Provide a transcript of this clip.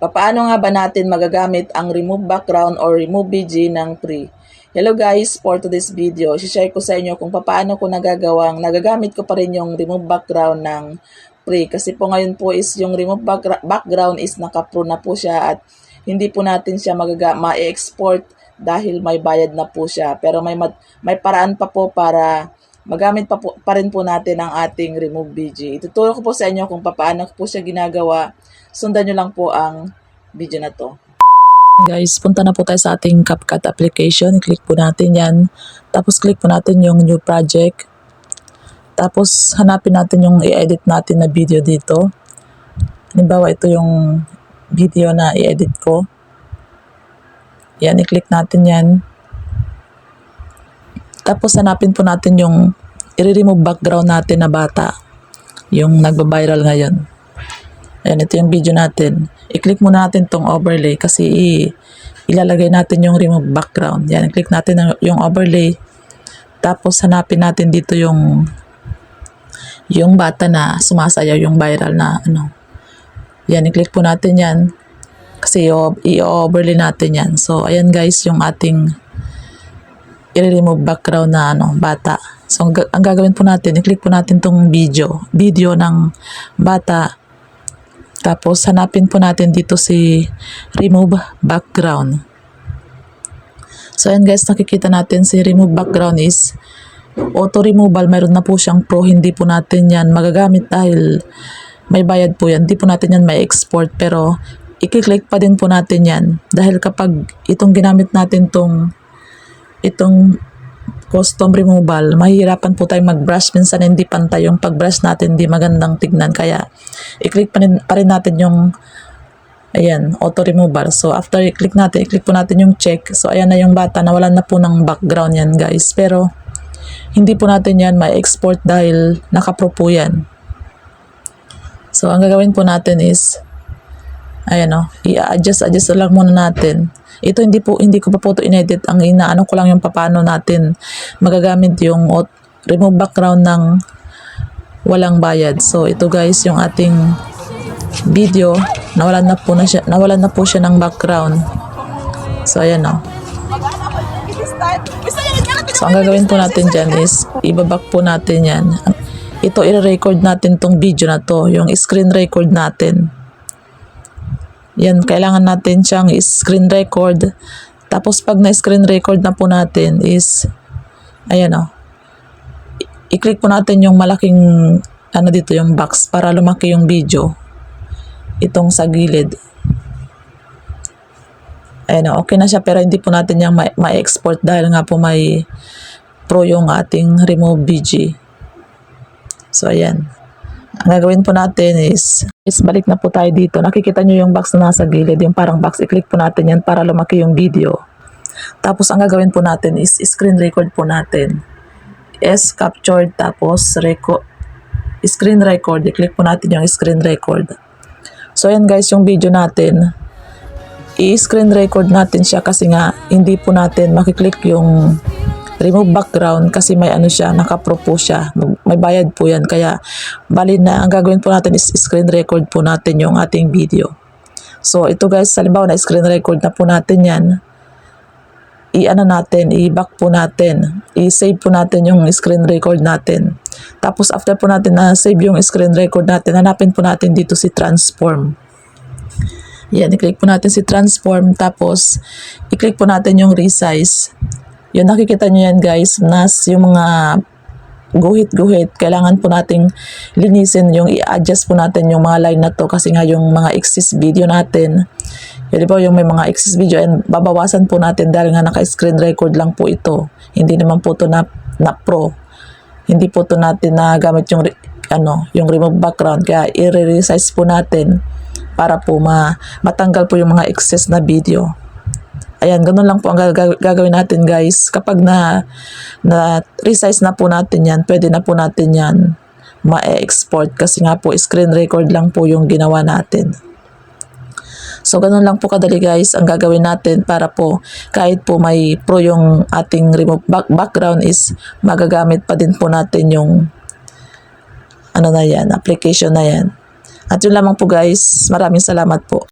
Papaano nga ba natin magagamit ang remove background or remove BG ng pre? Hello guys, for today's video, share ko sa inyo kung paano ko nagagawang, nagagamit ko pa rin yung remove background ng pre. Kasi po ngayon po is yung remove background is naka-pro na po siya at hindi po natin siya magaga ma-export dahil may bayad na po siya. Pero may, may paraan pa po para magamit pa, po, pa rin po natin ang ating remove BG. Ituturo ko po sa inyo kung paano po siya ginagawa. Sundan nyo lang po ang video na to. Guys, punta na po tayo sa ating CapCut application. I-click po natin yan. Tapos click po natin yung new project. Tapos hanapin natin yung i-edit natin na video dito. Halimbawa, ito yung video na i-edit ko. Yan, i-click natin yan. Tapos hanapin po natin yung i-remove background natin na bata. Yung nagba-viral ngayon. Ayan, ito yung video natin. I-click muna natin tong overlay kasi ilalagay natin yung remove background. Yan, click natin yung overlay. Tapos hanapin natin dito yung yung bata na sumasayaw, yung viral na ano. Yan, i-click po natin yan. Kasi i-overlay natin yan. So, ayan guys, yung ating i-remove background na ano, bata. So, ang, ga- ang gagawin po natin, i-click po natin tong video. Video ng bata. Tapos, hanapin po natin dito si remove background. So, ayan guys, nakikita natin si remove background is auto removal. Mayroon na po siyang pro. Hindi po natin yan magagamit dahil may bayad po yan. Hindi po natin yan may export. Pero, i-click pa din po natin yan. Dahil kapag itong ginamit natin tong itong custom removal, mahihirapan po tayong mag-brush. Minsan hindi pantay yung pag-brush natin, hindi magandang tignan. Kaya, i-click pa rin, pa rin natin yung ayan, auto removal. So, after i-click natin, i-click po natin yung check. So, ayan na yung bata, nawalan na po ng background yan, guys. Pero, hindi po natin yan ma-export dahil nakapro po yan. So, ang gagawin po natin is, ayan o, i-adjust, adjust lang muna natin. Ito hindi po hindi ko pa po ito inedit. Ang inaano ko lang yung paano natin magagamit yung remove background ng walang bayad. So ito guys yung ating video. Nawalan na po na siya, nawalan na po siya ng background. So ayan o. So ang gagawin po natin dyan is ibabak po natin yan. Ito i-record natin tong video na to, yung screen record natin. Yan, kailangan natin siyang screen record. Tapos pag na-screen record na po natin is, ayan o, i-click po natin yung malaking, ano dito, yung box para lumaki yung video. Itong sa gilid. Ayan o, okay na siya pero hindi po natin yung ma- ma-export dahil nga po may pro yung ating remove BG. So, ayan. Ang gagawin po natin is, is balik na po tayo dito. Nakikita nyo yung box na nasa gilid, yung parang box. I-click po natin yan para lumaki yung video. Tapos ang gagawin po natin is screen record po natin. S captured tapos record, screen record. I-click po natin yung screen record. So yan guys, yung video natin. I-screen record natin siya kasi nga hindi po natin makiklik yung remove background kasi may ano siya, nakapro po siya. May bayad po yan. Kaya, bali na, ang gagawin po natin is screen record po natin yung ating video. So, ito guys, halimbawa na screen record na po natin yan. I-ano natin, i-back po natin. I-save po natin yung screen record natin. Tapos, after po natin na save yung screen record natin, hanapin po natin dito si transform. Yan, i-click po natin si transform. Tapos, i-click po natin yung resize. Yun, nakikita nyo yan guys, nas yung mga guhit-guhit, kailangan po nating linisin yung i-adjust po natin yung mga line na to kasi nga yung mga exist video natin, yun ba yung may mga exist video and babawasan po natin dahil nga naka-screen record lang po ito. Hindi naman po to na, na pro. Hindi po to natin na gamit yung ano, yung remove background kaya i-resize po natin para po ma matanggal po yung mga excess na video. Ayan, ganun lang po ang gag- gagawin natin guys. Kapag na, na resize na po natin yan, pwede na po natin yan ma-export kasi nga po screen record lang po yung ginawa natin. So, ganun lang po kadali guys ang gagawin natin para po kahit po may pro yung ating remove back background is magagamit pa din po natin yung ano na yan, application na yan. At yun lamang po guys, maraming salamat po.